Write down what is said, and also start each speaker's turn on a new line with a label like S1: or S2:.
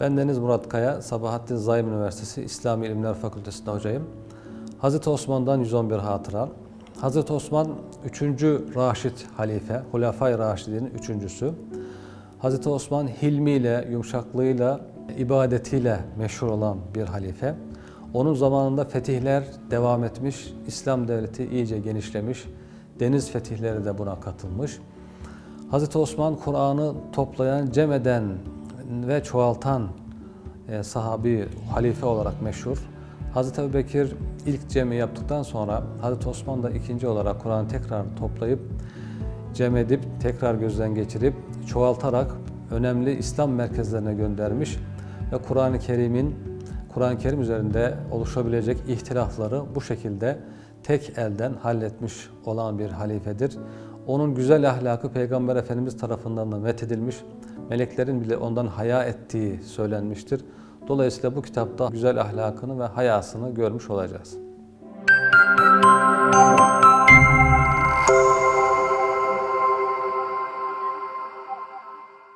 S1: Ben Deniz Murat Kaya, Sabahattin Zaim Üniversitesi İslami İlimler Fakültesi'nde hocayım. Hazreti Osman'dan 111 hatıra. Hazreti Osman 3. Raşid halife, Hulafay Raşidinin üçüncüsü. Hazreti Osman hilmiyle, yumuşaklığıyla, ibadetiyle meşhur olan bir halife. Onun zamanında fetihler devam etmiş, İslam devleti iyice genişlemiş, deniz fetihleri de buna katılmış. Hazreti Osman Kur'an'ı toplayan, cem eden ve çoğaltan e, sahabi, halife olarak meşhur. Hazreti Ebubekir ilk cemi yaptıktan sonra Hazreti Osman da ikinci olarak Kur'an'ı tekrar toplayıp cem edip tekrar gözden geçirip çoğaltarak önemli İslam merkezlerine göndermiş ve Kur'an-ı Kerim'in Kur'an-ı Kerim üzerinde oluşabilecek ihtilafları bu şekilde tek elden halletmiş olan bir halifedir. Onun güzel ahlakı Peygamber Efendimiz tarafından da methedilmiş, meleklerin bile ondan haya ettiği söylenmiştir. Dolayısıyla bu kitapta güzel ahlakını ve hayasını görmüş olacağız.